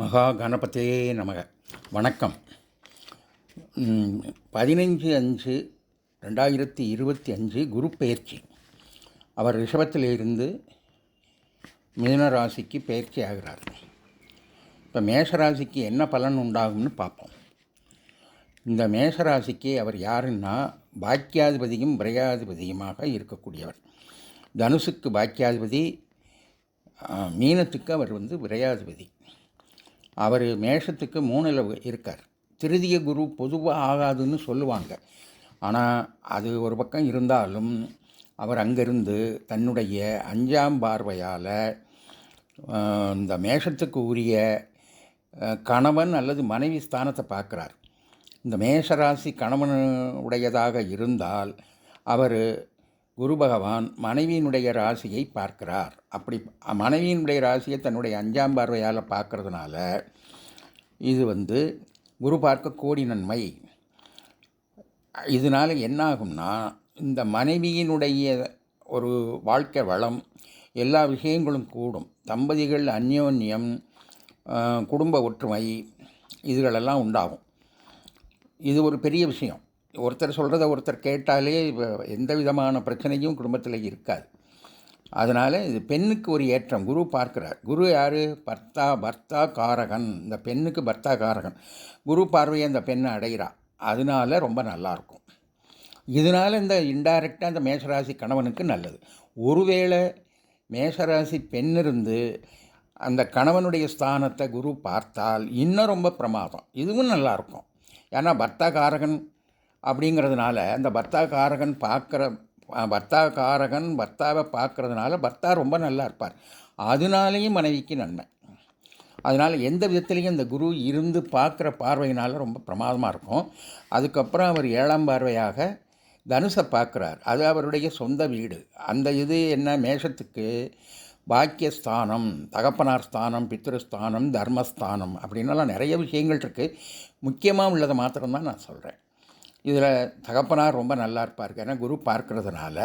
மகா கணபதே நமக. வணக்கம். பதினைஞ்சு அஞ்சு ரெண்டாயிரத்தி இருபத்தி அஞ்சு குரு பயிற்சி அவர் ரிஷபத்திலிருந்து மிதுன பயிற்சி ஆகிறார். இப்போ மேஷராசிக்கு என்ன பலன் உண்டாகும்னு பார்ப்போம். இந்த மேஷராசிக்கு அவர் யாருன்னா பாக்கியாதிபதியும் விரையாதிபதியுமாக இருக்கக்கூடியவர். தனுசுக்கு பாக்கியாதிபதி மீனத்துக்கு அவர் வந்து விரையாதிபதி. அவர் மேஷத்துக்கு மூணில் இருக்கார். திருதிய குரு பொதுவாக ஆகாதுன்னு சொல்லுவாங்க. ஆனால் அது ஒரு பக்கம் இருந்தாலும் அவர் அங்கிருந்து தன்னுடைய அஞ்சாம் பார்வையால் இந்த மேஷத்துக்கு உரிய கணவன் அல்லது மனைவி ஸ்தானத்தை பார்க்குறார். இந்த மேஷராசி கணவன் உடையதாக இருந்தால் அவர் குரு பகவான் மனைவியினுடைய ராசியை பார்க்கிறார். அப்படி மனைவியினுடைய ராசியை தன்னுடைய அஞ்சாம் பார்வையால் பார்க்கறதுனால இது வந்து குரு பார்க்க கோடி நன்மை. இதனால் என்ன ஆகும்னா இந்த மனைவியினுடைய ஒரு வாழ்க்கை வளம் எல்லா விஷயங்களும் கூடும். தம்பதிகள் அந்யோன்யம் குடும்ப ஒற்றுமை இதுகளெல்லாம் உண்டாகும். இது ஒரு பெரிய விஷயம். ஒருத்தர் சொல்கிறத ஒருத்தர் கேட்டாலே எந்த விதமான பிரச்சனையும் குடும்பத்தில் இருக்காது. அதனால் இது பெண்ணுக்கு ஒரு ஏற்றம். குரு பார்க்கிறார். குரு யார்? பர்த்தா பர்த்தா காரகன் இந்த பெண்ணுக்கு பர்த்தா காரகன் குரு பார்வையை அந்த பெண்ணை அடைகிறா. அதனால ரொம்ப நல்லாயிருக்கும் இதனால் இந்த இன்டைரக்டாக அந்த மேஷராசி கணவனுக்கு நல்லது. ஒருவேளை மேஷராசி பெண் இருந்து அந்த கணவனுடைய ஸ்தானத்தை குரு பார்த்தால் இன்னும் ரொம்ப பிரமாதம். இதுவும் நல்லாயிருக்கும் ஏன்னா பர்த்தா காரகன் அப்படிங்கிறதுனால அந்த பர்த்தா காரகன் பார்க்குற பர்த்தா காரகன் பர்த்தாவை பார்க்குறதுனால பர்த்தா ரொம்ப நல்லா இருப்பார். அதனாலேயும் மனைவிக்கு நன்மை. அதனால் எந்த விதத்துலேயும் இந்த குரு இருந்து பார்க்குற பார்வையினால் ரொம்ப பிரமாதமாக இருக்கும். அதுக்கப்புறம் அவர் ஏழாம் பார்வையாக தனுசை பார்க்குறார். அது அவருடைய சொந்த வீடு. அந்த இது என்ன? மேஷத்துக்கு பாக்கியஸ்தானம் தகப்பனார் ஸ்தானம் பித்திருஸ்தானம் தர்மஸ்தானம் அப்படின்னலாம் நிறைய விஷயங்கள் இருக்குது முக்கியமாக உள்ளதை மாத்திரம்தான் நான் சொல்கிறேன் இதில் தகப்பனார் ரொம்ப நல்லா இருப்பார். ஏன்னா குரு பார்க்கறதுனால